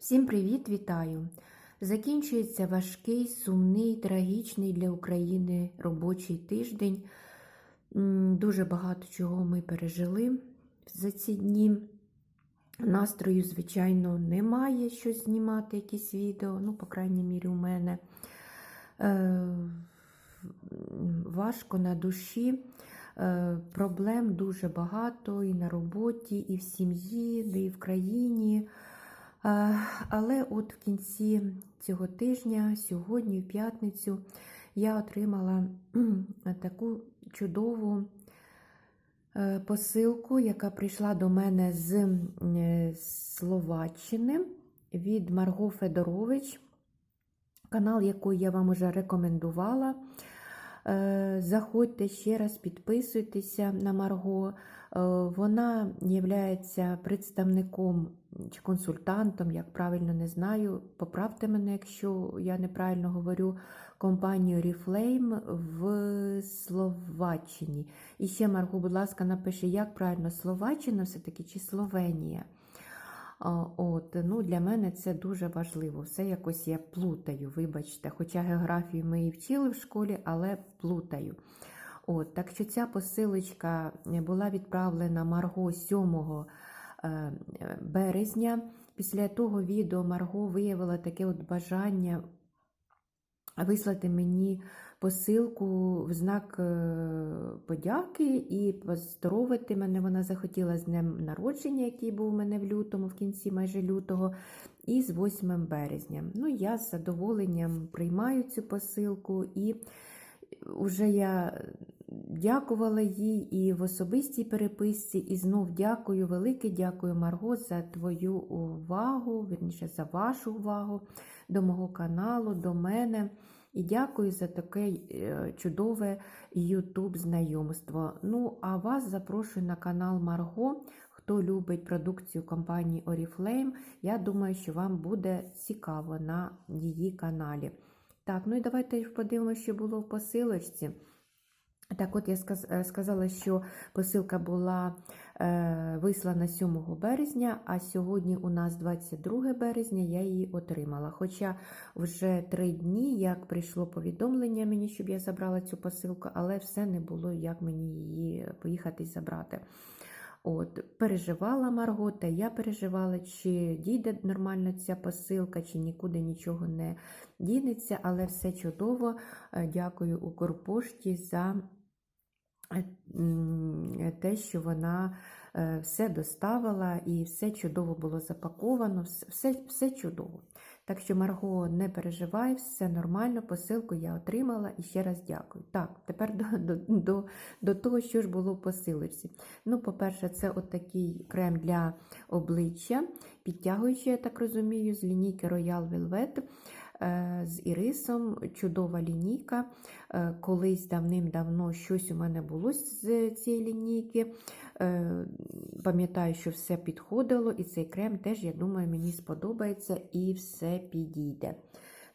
Всім привіт, вітаю! Закінчується важкий, сумний, трагічний для України робочий тиждень. Дуже багато чого ми пережили за ці дні. Настрою, звичайно, немає щось знімати, якісь відео, ну, по крайній мірі, у мене. Е, важко на душі. Е, Проблем дуже багато і на роботі, і в сім'ї, і в країні. Але от в кінці цього тижня, сьогодні, в п'ятницю, я отримала таку чудову е, посилку, яка прийшла до мене з е, Словаччини від Марго Федорович, канал, який я вам уже рекомендувала. Е, Заходьте ще раз, підписуйтеся на Марго. Вона є представником чи консультантом, як правильно не знаю. Поправте мене, якщо я неправильно говорю, компанію Reflame в Словаччині. І ще, Марго, будь ласка, напиши, як правильно Словаччина все-таки чи Словенія. От, ну, Для мене це дуже важливо. Все якось я плутаю, вибачте. Хоча географію ми і вчили в школі, але плутаю. От, Так що ця посилочка була відправлена Марго 7 е, березня. Після того відео Марго виявила таке от бажання вислати мені посилку в знак е, подяки і поздоровити мене. Вона захотіла з днем народження, який був у мене в лютому, в кінці майже лютого, і з 8 березня. Ну, я з задоволенням приймаю цю посилку і вже я дякувала їй і в особистій переписці, і знов дякую, велике дякую, Марго, за твою увагу, вірніше, за вашу увагу до мого каналу, до мене. І дякую за таке е, чудове YouTube знайомство. Ну, а вас запрошую на канал Марго. Хто любить продукцію компанії Oriflame, я думаю, що вам буде цікаво на її каналі. Так, ну і давайте подивимося, що було в посилочці. Так, от я сказала, що посилка була е, вислана 7 березня, а сьогодні у нас 22 березня, я її отримала. Хоча вже три дні, як прийшло повідомлення мені, щоб я забрала цю посилку, але все не було, як мені її поїхати забрати. От, Переживала Марго, та я переживала, чи дійде нормально ця посилка, чи нікуди нічого не дінеться, але все чудово. Е, Дякую Укрпошті за е, те, що вона е, все доставила і все чудово було запаковано, все, все чудово. Так що, Марго, не переживай, все нормально, посилку я отримала і ще раз дякую. Так, тепер до, до, до, до того, що ж було в посилочці. Ну, по-перше, це от такий крем для обличчя, підтягуючий, я так розумію, з лінійки Royal Velvet з ірисом. Чудова лінійка. Е, Колись давним-давно щось у мене було з цієї лінійки. Е, Пам'ятаю, що все підходило, і цей крем теж, я думаю, мені сподобається і все підійде.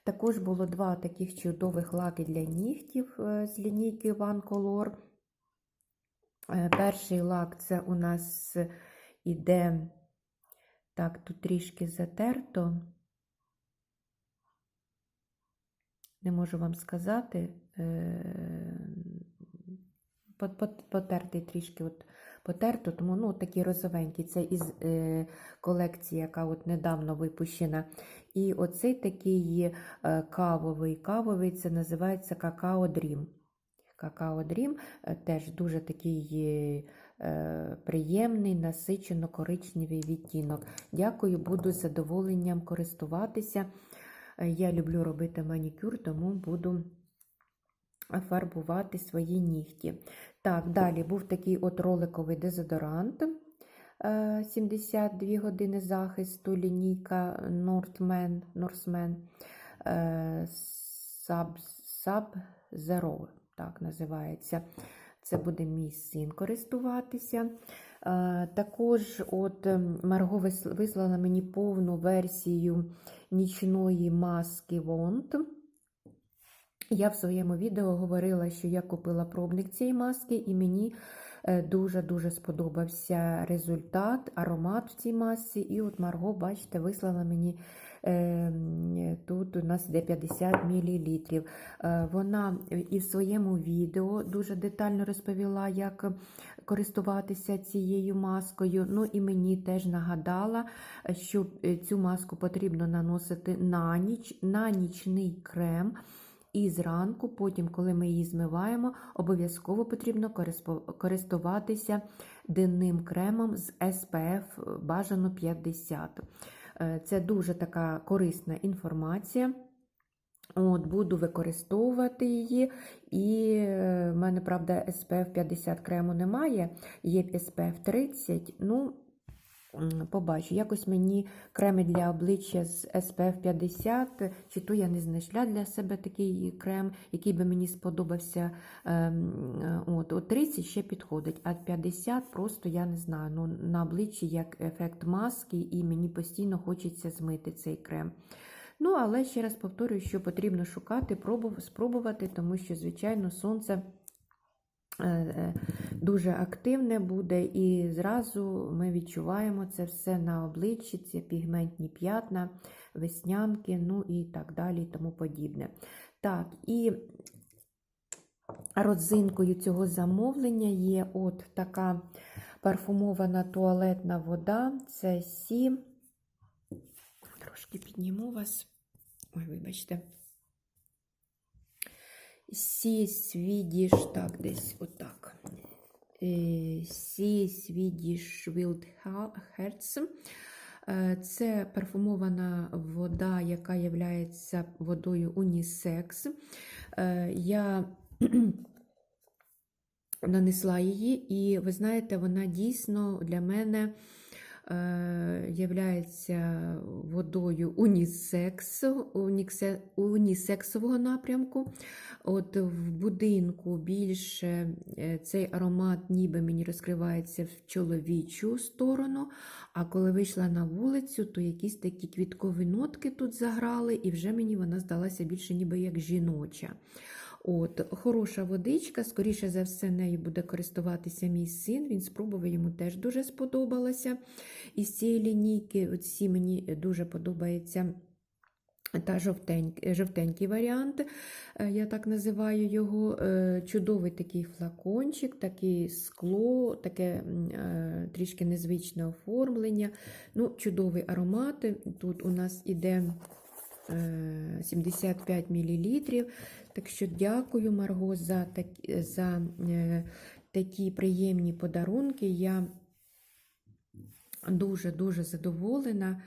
Також було два таких чудових лаки для нігтів е, з лінійки One Color. Е, Перший лак це у нас іде, так, тут трішки затерто. Не можу вам сказати. е, пот- пот- Потертий трішки от потерто, тому ну, такий розовенький. Це із е, колекції, яка от недавно випущена. І оцей такий е, кавовий. Кавовий це називається Какао Дрім. Какао Дрім е, теж дуже такий е, приємний, насичено коричневий відтінок. Дякую, буду задоволенням користуватися. Е, Я люблю робити манікюр, тому буду фарбувати свої нігті. Так, далі був такий от роликовий дезодорант. е, 72 години захисту, лінійка Northman, Northman е, Sub, Sub Zero, так називається. Це буде мій син користуватися. Е, Також от ем, Марго вислала мені повну версію нічної маски Вонт. Я в своєму відео говорила, що я купила пробник цієї маски, і мені Е, Дуже-дуже сподобався результат, аромат в цій масці. І от Марго, бачите, вислала мені е, тут у нас йде 50 мл. Вона і в своєму відео дуже детально розповіла, як користуватися цією маскою. Ну і мені теж нагадала, що е, цю маску потрібно наносити на ніч, на нічний крем. І зранку, потім, коли ми її змиваємо, обов'язково потрібно користуватися денним кремом з SPF бажано 50. Е, Це дуже така корисна інформація. От, Буду використовувати її. І е, в мене, правда, SPF 50 крему немає, є SPF 30. Ну, побачу. Якось мені креми для обличчя з SPF 50, чи то я не знайшла для себе такий крем, який би мені сподобався. Ем, е, От, от 30 ще підходить, а 50 просто я не знаю. Ну, на обличчі як ефект маски, і мені постійно хочеться змити цей крем. Ну, але ще раз повторюю, що потрібно шукати, спробувати, тому що, звичайно, сонце е, е, дуже активне буде, і зразу ми відчуваємо це все на обличчі, ці пігментні п'ятна, веснянки, ну і так далі, і тому подібне. Так, і родзинкою цього замовлення є от така парфумована туалетна вода. Це Сі. Трошки підніму вас. Ой, вибачте. Сі Свідіш, так, десь отак. Сі Свідіш Wild Herz. Це парфумована вода, яка є водою унісекс. Е, Я нанесла її, і ви знаєте, вона дійсно для мене являється водою унісекс, уніксе- унісексового напрямку. От в будинку більше е, цей аромат ніби мені розкривається в чоловічу сторону, а коли вийшла на вулицю, то якісь такі квіткові нотки тут заграли, і вже мені вона здалася більше ніби як жіноча. От, Хороша водичка, скоріше за все, нею буде користуватися мій син. Він спробував, йому теж дуже сподобалося. Із цієї лінійки оці мені дуже подобається та жовтенький, жовтенький варіант, е, я так називаю його. Е, Чудовий такий флакончик, таке скло, таке е, трішки незвичне оформлення. Ну, Чудовий аромат. Тут у нас іде 75 мл. Так що дякую, Марго, за, так, за е, такі приємні подарунки. Я дуже-дуже задоволена.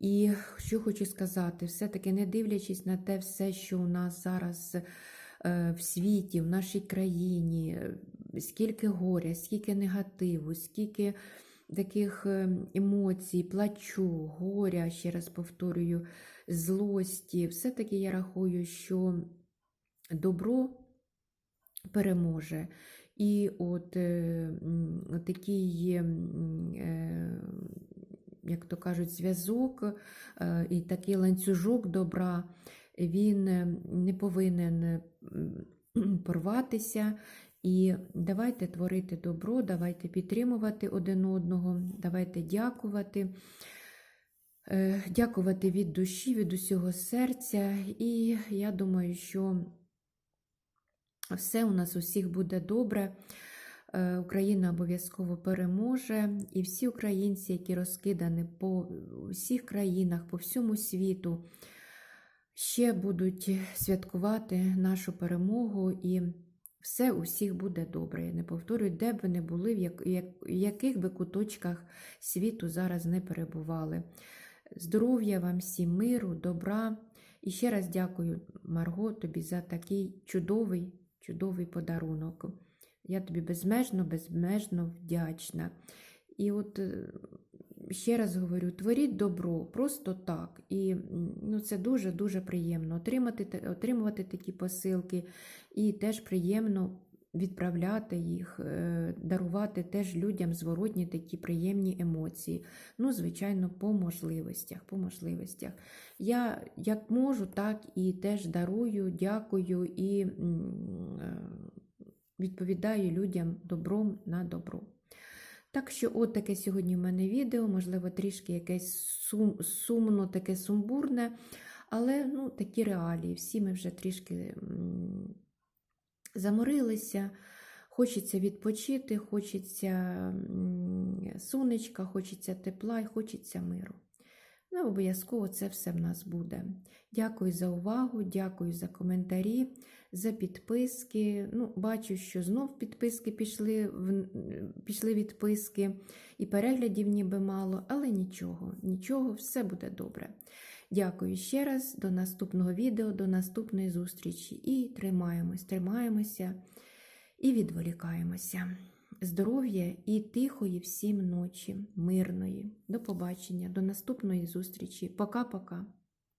І що хочу сказати, все-таки не дивлячись на те все, що у нас зараз е, в світі, в нашій країні, е, скільки горя, скільки негативу, скільки таких е, емоцій, плачу, горя, ще раз повторюю, злості, все-таки я рахую, що добро переможе. І от е, такий е, як то кажуть, зв'язок е, і такий ланцюжок добра, він е, не повинен порватися. І давайте творити добро, давайте підтримувати один одного, давайте дякувати. Е, Дякувати від душі, від усього серця. І я думаю, що все у нас усіх буде добре. Е, Україна обов'язково переможе, і всі українці, які розкидані по всіх країнах, по всьому світу, ще будуть святкувати нашу перемогу, і все у всіх буде добре. Я не повторюю, де б ви не були, в як- як- яких би куточках світу зараз не перебували. Здоров'я вам всім, миру, добра. І ще раз дякую, Марго, тобі за такий чудовий, чудовий подарунок. Я тобі безмежно, безмежно вдячна. І от е, ще раз говорю: творіть добро просто так. І ну, це дуже-дуже приємно отримати, отримувати такі посилки, і теж приємно відправляти їх, е, дарувати теж людям зворотні такі приємні емоції. Ну, звичайно, по можливостях. По можливостях. Я як можу, так і теж дарую, дякую і е, відповідаю людям добром на добро. Так що, от таке сьогодні в мене відео, можливо, трішки якесь сум, сумно, таке сумбурне, але ну, такі реалії. Всі ми вже трішки заморилися. Хочеться відпочити, хочеться сонечка, хочеться тепла і хочеться миру. Ну, обов'язково це все в нас буде. Дякую за увагу, дякую за коментарі, за підписки. Ну, бачу, що знов підписки пішли, пішли відписки, і переглядів ніби мало, але нічого, нічого, все буде добре. Дякую ще раз, до наступного відео, до наступної зустрічі. І тримаємось, тримаємося і відволікаємося. Здоров'я і тихої всім ночі, мирної. До побачення, до наступної зустрічі. Пока-пока.